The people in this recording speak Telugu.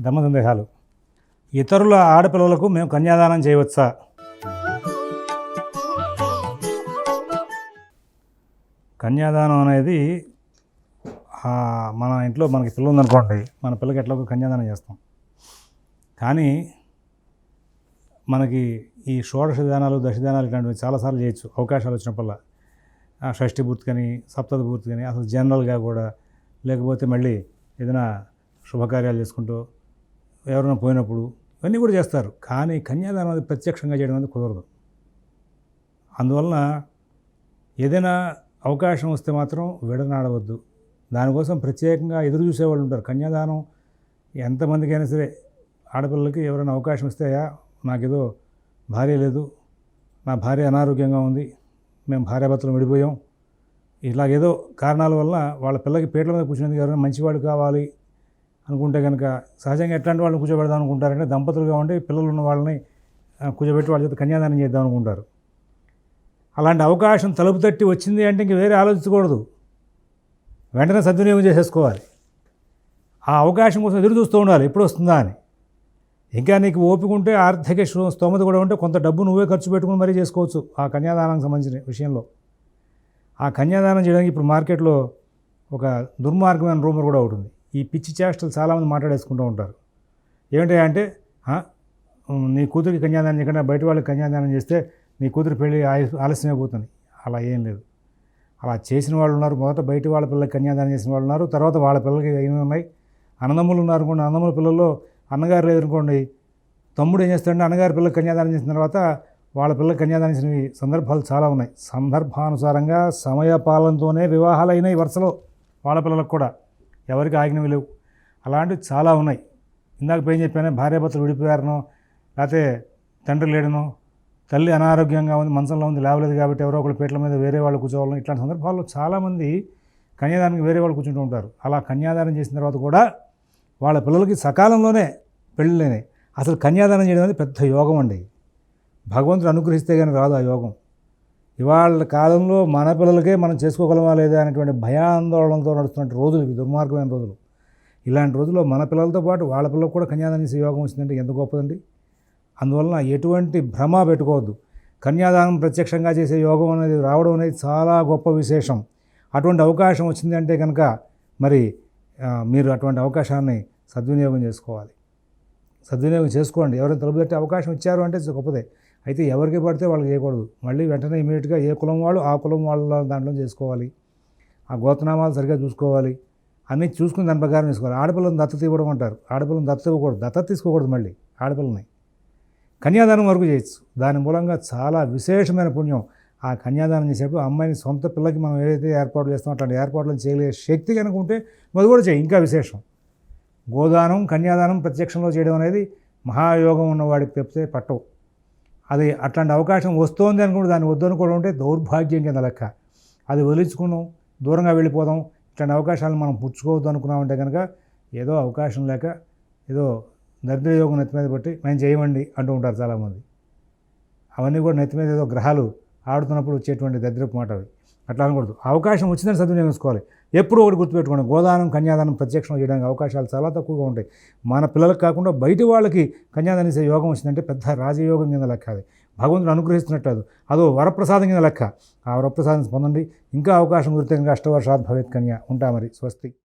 ధర్మ సందేహాలు. ఇతరుల ఆడపిల్లలకు మేము కన్యాదానం చేయవచ్చా? కన్యాదానం అనేది మన ఇంట్లో మనకి పిల్ల ఉందనుకోండి మన పిల్లకి ఎట్లా కన్యాదానం చేస్తాం. కానీ మనకి ఈ షోడశ దానాలు దశదానాలు ఇలాంటివి చాలాసార్లు చేయొచ్చు అవకాశాలు వచ్చినప్పుడల్లా. ఆ, షష్ఠి పూర్తి కానీ సప్తతి పూర్తి కానీ అసలు జనరల్గా కూడా లేకపోతే మళ్ళీ ఏదైనా శుభకార్యాలు చేసుకుంటూ ఎవరైనా పోయినప్పుడు ఇవన్నీ కూడా చేస్తారు. కానీ కన్యాదానం అది ప్రత్యక్షంగా చేయడం అనేది కుదరదు. అందువలన ఏదైనా అవకాశం వస్తే మాత్రం విడనాడవద్దు. దానికోసం ప్రత్యేకంగా ఎదురు చూసేవాళ్ళు ఉంటారు. కన్యాదానం ఎంతమందికైనా సరే ఆడపిల్లలకి ఎవరైనా అవకాశం ఇస్తే నాకేదో భార్య లేదు నా భార్య అనారోగ్యంగా ఉంది మేము భార్యాభర్తలు విడిపోయాం. ఇలాగేదో కారణాల వల్ల వాళ్ళ పిల్లకి పీటల మీద కూర్చునేందుకు ఎవరైనా మంచివాడు కావాలి అనుకుంటే కనుక సహజంగా ఎట్లాంటి వాళ్ళని కూర్చోబెడదాం అనుకుంటారంటే దంపతులుగా ఉండి పిల్లలు ఉన్న వాళ్ళని కూర్చోబెట్టి వాళ్ళ చేత కన్యాదానం చేద్దాం అనుకుంటారు. అలాంటి అవకాశం తలుపు తట్టి వచ్చింది అంటే ఇంక వేరే ఆలోచించకూడదు. వెంటనే సద్వినియోగం చేసేసుకోవాలి. ఆ అవకాశం కోసం ఎదురు చూస్తూ ఉండాలి ఎప్పుడు వస్తుందా అని. ఇంకా నీకు ఓపిక ఉంటే ఆర్థిక స్తోమత కూడా ఉంటే కొంత డబ్బు నువ్వే ఖర్చు పెట్టుకుని మరీ చేసుకోవచ్చు ఆ కన్యాదానానికి సంబంధించిన విషయంలో. ఆ కన్యాదానం చేయడానికి ఇప్పుడు మార్కెట్లో ఒక దుర్మార్గమైన రూమర్ కూడా ఒకటి ఉంది. ఈ పిచ్చి చేష్టలు చాలామంది మాట్లాడేసుకుంటూ ఉంటారు. ఏమిటి అంటే నీ కూతురికి కన్యాదానం చేయకుండా బయట వాళ్ళకి కన్యాదానం చేస్తే నీ కూతురు పెళ్ళి ఆయ- ఆలస్యం అయిపోతుంది అలా ఏం లేదు. అలా చేసిన వాళ్ళు ఉన్నారు. మొదట బయట వాళ్ళ పిల్లలకి కన్యాదానం చేసిన వాళ్ళు ఉన్నారు. తర్వాత వాళ్ళ పిల్లలకి అయినవి ఉన్నాయి. అన్నదమ్ములు ఉన్నారు అనుకోండి. అన్నదమ్ముల పిల్లల్లో అన్నగారు లేదనుకోండి తమ్ముడు ఏం చేస్తాడంటే అన్నగారి పిల్లలకు కన్యాదానం చేసిన తర్వాత వాళ్ళ పిల్లలకి కన్యాదానం చేసిన సందర్భాలు చాలా ఉన్నాయి. సందర్భానుసారంగా సమయపాలనతోనే వివాహాలు అయినాయి వరుసలో వాళ్ళ పిల్లలకు కూడా. ఎవరికి ఆగినవి లేవు. అలాంటివి చాలా ఉన్నాయి. ఇందాక ఏం చెప్పాను భార్యాభర్తలు విడిపోయారనో లేకపోతే తండ్రి లేడనో తల్లి అనారోగ్యంగా ఉంది మంచంలో ఉంది లేవలేదు కాబట్టి ఎవరో ఒకళ్ళ పీటల మీద వేరే వాళ్ళు కూర్చోవాలని ఇట్లాంటి సందర్భాల్లో చాలామంది కన్యాదానానికి వేరే వాళ్ళు కూర్చుంటూ ఉంటారు. అలా కన్యాదానం చేసిన తర్వాత కూడా వాళ్ళ పిల్లలకి సకాలంలోనే పెళ్ళిలేనే అసలు కన్యాదానం చేయడం అనేది పెద్ద యోగం అండి. భగవంతుడు అనుగ్రహిస్తే కానీ రాదు ఆ యోగం. ఇవాళ కాలంలో మన పిల్లలకే మనం చేసుకోగలమా లేదా అనేటువంటి భయాందోళనతో నడుస్తున్న రోజులు ఇవి దుర్మార్గమైన రోజులు. ఇలాంటి రోజుల్లో మన పిల్లలతో పాటు వాళ్ళ పిల్లలకు కూడా కన్యాదానం చేసే యోగం వచ్చిందంటే ఎంత గొప్పదండి? అందువలన ఎటువంటి భ్రమ పెట్టుకోవద్దు. కన్యాదానం ప్రత్యక్షంగా చేసే యోగం అనేది రావడం అనేది చాలా గొప్ప విశేషం. అటువంటి అవకాశం వచ్చింది అంటే కనుక మరి మీరు అటువంటి అవకాశాన్ని సద్వినియోగం చేసుకోవాలి. సద్వినియోగం చేసుకోండి. ఎవరైనా తలుపు తట్టే అవకాశం ఇచ్చారు అంటే గొప్పదే. అయితే ఎవరికి పడితే వాళ్ళకి చేయకూడదు మళ్ళీ వెంటనే ఇమీడియట్గా ఏ కులం వాళ్ళు ఆ కులం వాళ్ళ దాంట్లో చేసుకోవాలి. ఆ గోతనామాలు సరిగ్గా చూసుకోవాలి. అన్నీ చూసుకుని దాని ప్రకారం తీసుకోవాలి ఆడపిల్లని దత్తత ఇవ్వడం అంటారు. ఆడపిల్లని దత్తత ఇవ్వకూడదు. దత్తత తీసుకోకూడదు మళ్ళీ ఆడపిల్లని. కన్యాదానం వరకు చేయొచ్చు. దాని మూలంగా చాలా విశేషమైన పుణ్యం. ఆ కన్యాదానం చేసేటప్పుడు అమ్మాయిని సొంత పిల్లకి మనం ఏదైతే ఏర్పాట్లు చేస్తామో అట్లాంటి ఏర్పాట్లను చేయలే శక్తి కనుక ఉంటే అది కూడా చేయి. ఇంకా విశేషం. గోదానం కన్యాదానం ప్రత్యక్షంలో చేయడం అనేది మహాయోగం ఉన్నవాడికి తెప్పితే పట్టవు. అది అట్లాంటి అవకాశం వస్తోంది అనుకుంటే దాన్ని వద్దనుకోవడం అంటే దౌర్భాగ్యం కింద లెక్క. అది వదిలించుకున్నాం దూరంగా వెళ్ళిపోదాం ఇట్లాంటి అవకాశాలను మనం పుచ్చుకోవద్దు అనుకున్నామంటే కనుక ఏదో అవకాశం లేక ఏదో దరిద్ర నెత్తి మీద పెట్టి మేము చేయమండి అంటూ ఉంటారు చాలామంది. అవన్నీ కూడా నెత్తి మీద ఏదో గ్రహాలు ఆడుతున్నప్పుడు వచ్చేటువంటి దరిద్రపు మాట అవి అట్లా అనకూడదు. అవకాశం వచ్చిందని సద్వినియోగించుకోవాలి ఎప్పుడూ ఒకటి గుర్తుపెట్టుకోండి. గోదానం కన్యాదానం ప్రత్యక్షం చేయడానికి అవకాశాలు చాలా తక్కువగా ఉంటాయి. మన పిల్లలకు కాకుండా బయట వాళ్ళకి కన్యాదానం చేసే యోగం వచ్చిందంటే పెద్ద రాజయోగం కింద లెక్క అది. భగవంతుడు అనుగ్రహిస్తున్నట్టు అది. అదో వరప్రసాదం కింద లెక్క. ఆ వరప్రసాదం పొందండి. ఇంకా అవకాశం గురితే ఇంకా అష్టవర్షాద్ భవేత్ కన్య ఉంటా మరి. స్వస్తి.